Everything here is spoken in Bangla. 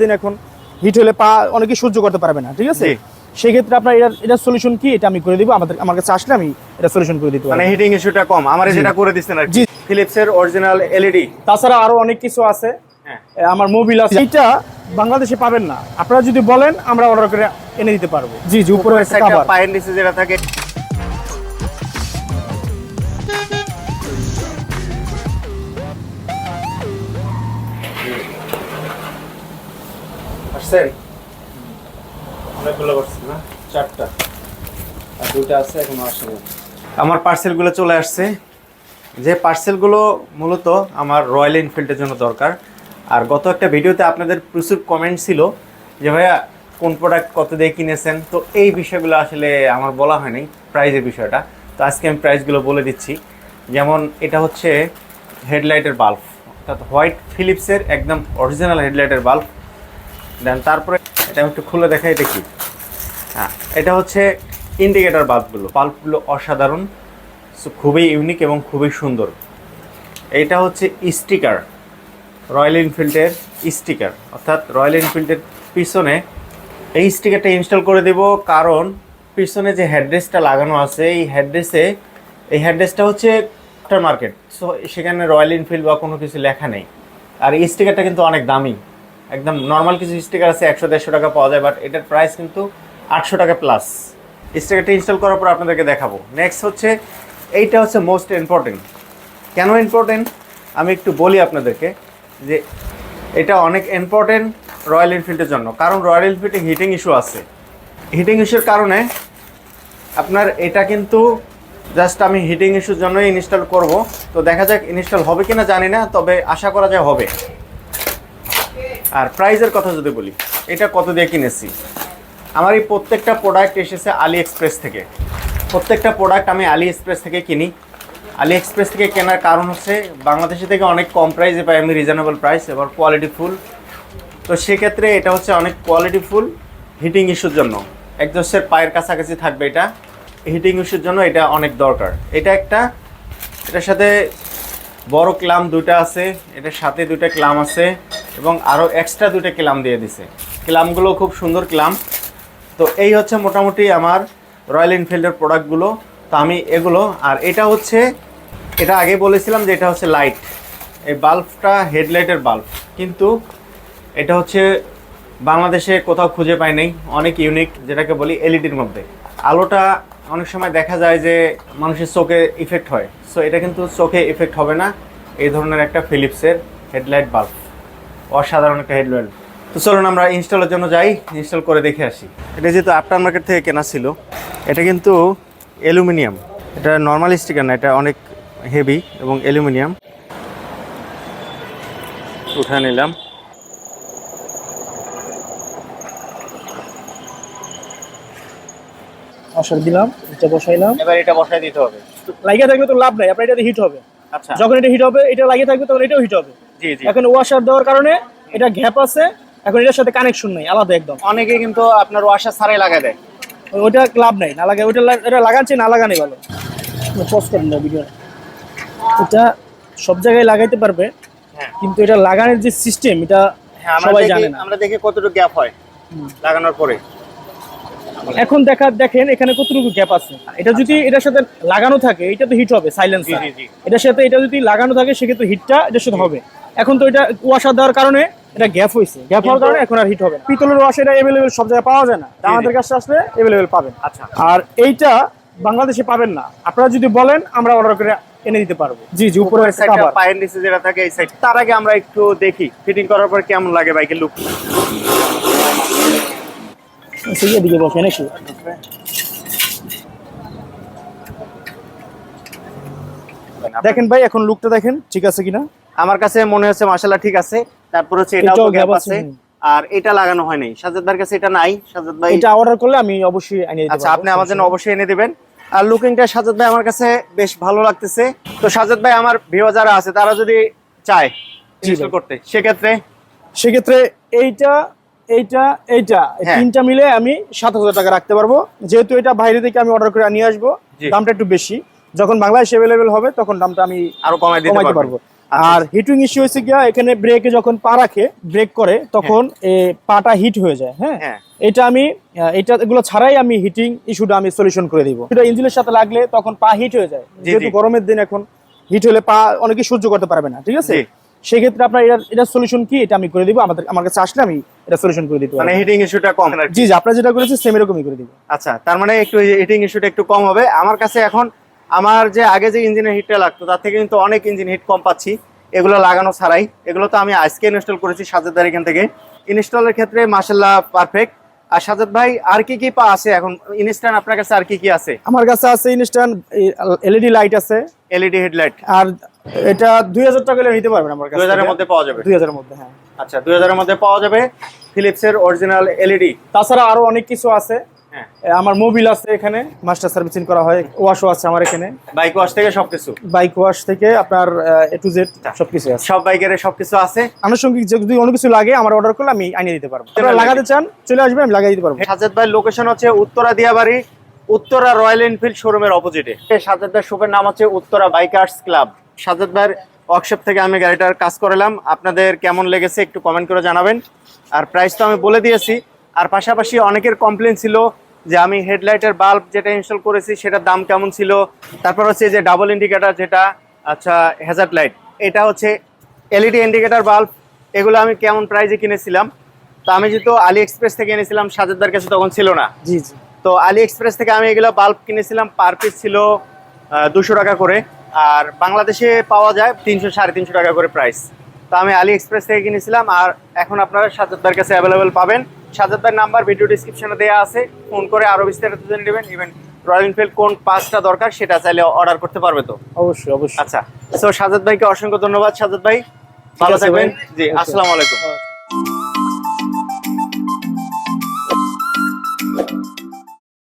দিন এখন হিট হলে পা অনেকে সহ্য করতে পারবে না ঠিক আছে? জি। সেই ক্ষেত্রে আপনার এটা এটা সলিউশন কি? এটা আমি করে দিব আমাদের আমার কাছে আসলে আমি এটা সলিউশন করে দিতে মানে হিটিং ইস্যুটা কম। আমার যেটা করে দিচ্ছেন আর জি। অরিজিনাল এলইডি তাছাড়া আরও অনেক কিছু আছে। হ্যাঁ। আমার মোবিল আছে। এটা বাংলাদেশে পাবেন না। আপনারা যদি বলেন আমরা অর্ডার করে এনে দিতে পারব। জি জি উপরে একটা পায়ের নিচে যেটা থাকে আসছেন অনেকগুলো করছেন না? চারটা। আর দুইটা আছে, এখনও আসেনি। আমার পার্সেলগুলো চলে আসছে। যে পার্সেলগুলো মূলত আমার রয়্যাল এনফিল্ডের জন্য দরকার। আর গত একটা ভিডিওতে আপনাদের প্রচুর কমেন্ট ছিল যে, ভাইয়া, কোন প্রোডাক্ট কত দিয়ে কিনেছেন? তো এই বিষয়গুলো আসলে আমার বলা হয়নি প্রাইজের বিষয়টা। তো আজকে আমি প্রাইসগুলো বলে দিচ্ছি। যেমন এটা হচ্ছে হেডলাইটের বাল্ব অর্থাৎ হোয়াইট ফিলিপসের একদম অরিজিনাল হেডলাইটের বাল্ব দেন তারপরে এটা একটু খুলে দেখাই, এটা কি? হ্যাঁ এটা হচ্ছে ইন্ডিকেটার বাল্বগুলো। বাল্বগুলো অসাধারণ খুবই ইউনিক এবং খুবই সুন্দর। এটা হচ্ছে স্টিকার রয়্যাল এনফিল্ডের স্টিকার অর্থাৎ রয়্যাল এনফিল্ডের পিছনে এই স্টিকারটা ইনস্টল করে দেব, কারণ পিছনে যে হেডরেসটা লাগানো আছে, এই হেডরেসে এই হেডরেসটা হচ্ছে মার্কেট সো সেখানে রয়্যাল এনফিল্ড বা কোনো কিছু লেখা নেই। আর এই স্টিকারটা কিন্তু অনেক দামি। একদম নর্মাল কিছু স্টিকার আছে, একশো, দেড়শো টাকা পাওয়া যায় বাট এটার প্রাইস কিন্তু আটশো টাকা প্লাস স্টিকারটা ইনস্টল করার পর আপনাদেরকে দেখাবো। নেক্সট হচ্ছে, এইটা হচ্ছে মোস্ট ইম্পর্টেন্ট কেন ইম্পর্টেন্ট আমি একটু বলি আপনাদেরকে যে এটা অনেক ইম্পর্টেন্ট রয়্যাল এনফিল্ডের জন্য। কারণ রয়্যাল এনফিল্ডে হিটিং ইস্যু আছে। হিটিং ইস্যুর কারণে আপনার এটা কিন্তু জাস্ট আমি হিটিং ইস্যুর জন্যই ইনস্টল করব। তো দেখা যাক ইনস্টল হবে কিনা জানি না, তবে আশা করা যায় হবে। আর প্রাইজের কথা যদি বলি, এটা কত দিয়ে কিনেছি? আমার এই প্রত্যেকটা প্রোডাক্ট এসেছে আলি এক্সপ্রেস থেকে। প্রত্যেকটা প্রোডাক্ট আমি আলি এক্সপ্রেস থেকে কিনি। আলি এক্সপ্রেস থেকে কেনার কারণ হচ্ছে, বাংলাদেশে থেকে অনেক কম প্রাইসে পাই আমি রিজনেবল প্রাইস এবার কোয়ালিটি ফুল তো সেক্ষেত্রে এটা হচ্ছে অনেক কোয়ালিটি ফুল হিটিং ইস্যুর জন্য। একজস্টের পায়ের কাছাকাছি থাকবে এটা। হিটিং ইস্যুর জন্য এটা অনেক দরকার। এটা একটা, এটার সাথে বড় ক্লাম দুটা আছে, এটার সাথে দুটো ক্লাম আছে। এবং আরও এক্সট্রা দুটো ক্লাম দিয়ে দিছে। ক্লামগুলো খুব সুন্দর ক্লাম। তো এই হচ্ছে মোটামুটি আমার রয়্যাল এনফিল্ডের প্রোডাক্টগুলো তো আমি এগুলো, আর এটা হচ্ছে, এটা আগে বলেছিলাম যে এটা হচ্ছে লাইট এই বাল্বটা হেডলাইটের বাল্ব কিন্তু এটা হচ্ছে বাংলাদেশে কোথাও খুঁজে পাই নাই। অনেক ইউনিক যেটাকে বলি এলইডির মধ্যে। আলোটা অনেক সময় দেখা যায় যে মানুষের চোখে ইফেক্ট হয়। সো এটা কিন্তু চোখে ইফেক্ট হবে না। এই ধরনের একটা ফিলিপসের হেডলাইট বাল্ব অসাধারণ একটা হেডলাইট তো চলুন আমরা ইনস্টলের জন্য যাই ইনস্টল করে দেখে আসি। এটা যেহেতু আফটার মার্কেট থেকে কেনা ছিল এটা কিন্তু অ্যালুমিনিয়াম এটা নর্মাল স্টিকার না এটা অনেক হেভি এবং অ্যালুমিনিয়াম উঠে নিলাম। অসার দিলাম এটা বসাইলাম এবার এটা বসাই দিতে হবে। লাগিয়ে থাকলে তো লাভ নাই আপনার এটাতে হিট হবে। আচ্ছা। যখন এটা হিট হবে এটা লাগিয়ে থাকবে তখন এটাও হিট হবে। এখন ওয়াশার দেওয়ার কারণে এটা গ্যাপ আছে এখন এটার সাথে কানেকশন নাই আলাদা একদম। অনেকে কিন্তু আপনার ওয়াশার ছাড়াই লাগাই দেয়। ওইটা লাভ নাই না লাগে ওইটা এটা লাগাচ্ছে না লাগানি ভালো। পজ করেন না ভিডিও এটা সব জায়গায় লাগাইতে পারবে হ্যাঁ। কিন্তু এটা লাগানোর যে সিস্টেম এটা হ্যাঁ আমরা সবাই জানে না। আমরা দেখি কতটুকু গ্যাপ হয় লাগানোর পরে। এখন দেখা দেখেন এখানে কতটুকু গ্যাপ আছে। এটা যদি এটার সাথে লাগানো থাকে এটা তো হিট হবে সাইলেন্স জি, জি, জি। এটার সাথে এটা যদি লাগানো থাকে সেক্ষেত্রে হিটটা এটার সাথে হবে। এখন তো এটা ওয়াশার দেওয়ার কারণে এটা গ্যাপ হয়েছে। গ্যাপ হওয়ার কারণে এখন আর হিট হবে পিতলের ওয়াশ এটা অ্যাভেলেবেল সব জায়গায় পাওয়া যায় না। আমাদের কাছে আসলে অ্যাভেলেবেল পাবেন। আচ্ছা। আর এইটা বাংলাদেশে পাবেন না। আপনারা যদি বলেন আমরা অর্ডার করে এনে দিতে পারব। জি জি উপরে সাইডটা পায়ের নিচে যেটা থাকে এই সাইড তার আগে আমরা একটু দেখি ফিটিং করার পর কেমন লাগে বাইকের লুক সেই দিকে বসে নাকি? দেখেন ভাই এখন লুকটা দেখেন ঠিক আছে কিনা? আমার কাছে মনে হচ্ছে মাশাআল্লাহ ঠিক আছে। তারপর হচ্ছে এটাও তো গ্যাপ আছে। আর এটা লাগানো হয় নাই। সাজাদদার কাছে এটা নাই। সাজাদ ভাই এটা অর্ডার করলে আমি অবশ্যই এনে দিতে আচ্ছা আপনি আমার জন্য অবশ্যই এনে দিবেন। আর লুকিংটা সাজাদ ভাই আমার কাছে বেশ ভালো লাগতেছে। তো সাজাদ ভাই আমার ভিউ যারা আছে তারা যদি চায় ইনস্টল। করতে সেক্ষেত্রে? সেক্ষেত্রে এইটা এইটা এইটা হ্যাঁ। তিনটা মিলে আমি সাত হাজার টাকা রাখতে পারব। যেহেতু এটা বাইরে থেকে আমি অর্ডার করে নিয়ে আসব দামটা একটু বেশি। যখন বাংলাদেশ অ্যাভেলেবেল হবে তখন দামটা আমি আরও কমাই দিতে পারব। আর হিটিং ইস্যু হয়েছে গিয়া এখানে ব্রেকে যখন পা রাখে ব্রেক করে তখন এ, পাটা হিট হয়ে যায় হ্যাঁ? হ্যাঁ। এটা আমি এটা এগুলো ছাড়াই আমি হিটিং ইস্যুটা আমি সলিউশন করে দিব। এটা ইঞ্জিনের সাথে লাগলে তখন পা হিট হয়ে যায়। যেহেতু গরমের দিন এখন হিট হলে পা অনেকে সহ্য করতে পারবে না ঠিক আছে। সেক্ষেত্রে আপনার এটা এটা সলিউশন কি? এটা আমি করে দিব আমাদের আমার কাছে আসলে আমি এটা সলিউশন করে দিতে মানে হিটিং ইস্যুটা কম জি জি আপনারা যেটা করেছেন সেম এরকমই করে দিব। আচ্ছা তার মানে একটু হিটিং ইস্যুটা একটু কম হবে। আমার কাছে এখন আমার যে আগে যে ইঞ্জিনের হিটটা লাগতো তার থেকে কিন্তু অনেক ইঞ্জিন হিট কম পাচ্ছি। এগুলো লাগানো ছাড়াই। এগুলো তো আমি আজকে ইনস্টল করেছি সাজেদার এখান থেকে। ইনস্টলের ক্ষেত্রে মাসাল্লাহ পারফেক্ট আর সাজেদ ভাই আর কি কি পা আছে এখন? ইনস্ট্যান্ট আপনার কাছে আর কি কি আছে? আমার কাছে আছে ইনস্ট্যান্ট এলইডি লাইট আছে। এলইডি হেডলাইট আর এটা দুই হাজার টাকা হলে নিতে পারবেন আমার কাছে হাজারের মধ্যে পাওয়া যাবে। দুই হাজারের মধ্যে হ্যাঁ। আচ্ছা দুই হাজারের মধ্যে পাওয়া যাবে ফিলিপসের অরিজিনাল এলইডি তাছাড়া আরও অনেক কিছু আছে। আমার মোবিল আছে এখানে মাস্টার সার্ভিসিং করা হয় ওয়াশও আছে আমার এখানে। বাইক ওয়াশ থেকে সবকিছু? বাইক ওয়াশ থেকে আপনার এ টু জেড সবকিছু আছে। সব বাইকের সবকিছু আছে? আনুষঙ্গিক যদি অন্য কিছু লাগে আমার অর্ডার করলে আমি আনিয়ে দিতে পারব। আপনারা লাগাতে চান চলে আসবেন আমি লাগিয়ে দিতে পারব। সাজেদ ভাইয়ের লোকেশন হচ্ছে উত্তরা দিয়াবাড়ি উত্তরা রয়্যাল এনফিল্ড শোরুমের অপোজিটে সাজেদ ভাইয়ের শপের নাম হচ্ছে উত্তরা বাইকার্স ক্লাব সাজেদ ভাইয়ের ওয়ার্কশপ থেকে আমি গাড়িটার কাজ করালাম। আপনাদের কেমন লেগেছে একটু কমেন্ট করে জানাবেন। আর প্রাইস তো আমি বলে দিয়েছি। আর পাশাপাশি অনেকের কমপ্লেন ছিল যে আমি হেডলাইটের বাল্ব যেটা ইনস্টল করেছি সেটার দাম কেমন ছিল? তারপর হচ্ছে যে ডাবল ইন্ডিকেটার যেটা আচ্ছা হ্যাজার্ড লাইট এটা হচ্ছে এলইডি ইন্ডিকেটার বাল্ব। এগুলো আমি কেমন প্রাইজে কিনেছিলাম? তো আমি যেহেতু আলি এক্সপ্রেস থেকে এনেছিলাম সাজেদার কাছে তখন ছিল না। জি জি। তো আলি এক্সপ্রেস থেকে আমি এগুলো বাল্ব কিনেছিলাম পার পিস ছিল দুশো টাকা করে। আর বাংলাদেশে পাওয়া যায় তিনশো সাড়ে তিনশো টাকা করে প্রাইস তো আমি আলি এক্সপ্রেস থেকে কিনেছিলাম আর এখন আপনারা সাজেদার কাছে অ্যাভেলেবেল পাবেন। সাজাদার নাম্বার ভিডিও ডিসক্রিপশনে দেওয়া আছে। ফোন করে আরও বিস্তারিত জেনে নেবেন। ইভেন রয়্যাল এনফিল্ড কোন পাঁচটা দরকার সেটা চাইলে অর্ডার করতে পারবে তো? অবশ্যই অবশ্যই। আচ্ছা তো সাজাদ ভাইকে অসংখ্য ধন্যবাদ। সাজাদ ভাই ভালো থাকবেন। জি. আসসালামু আলাইকুম।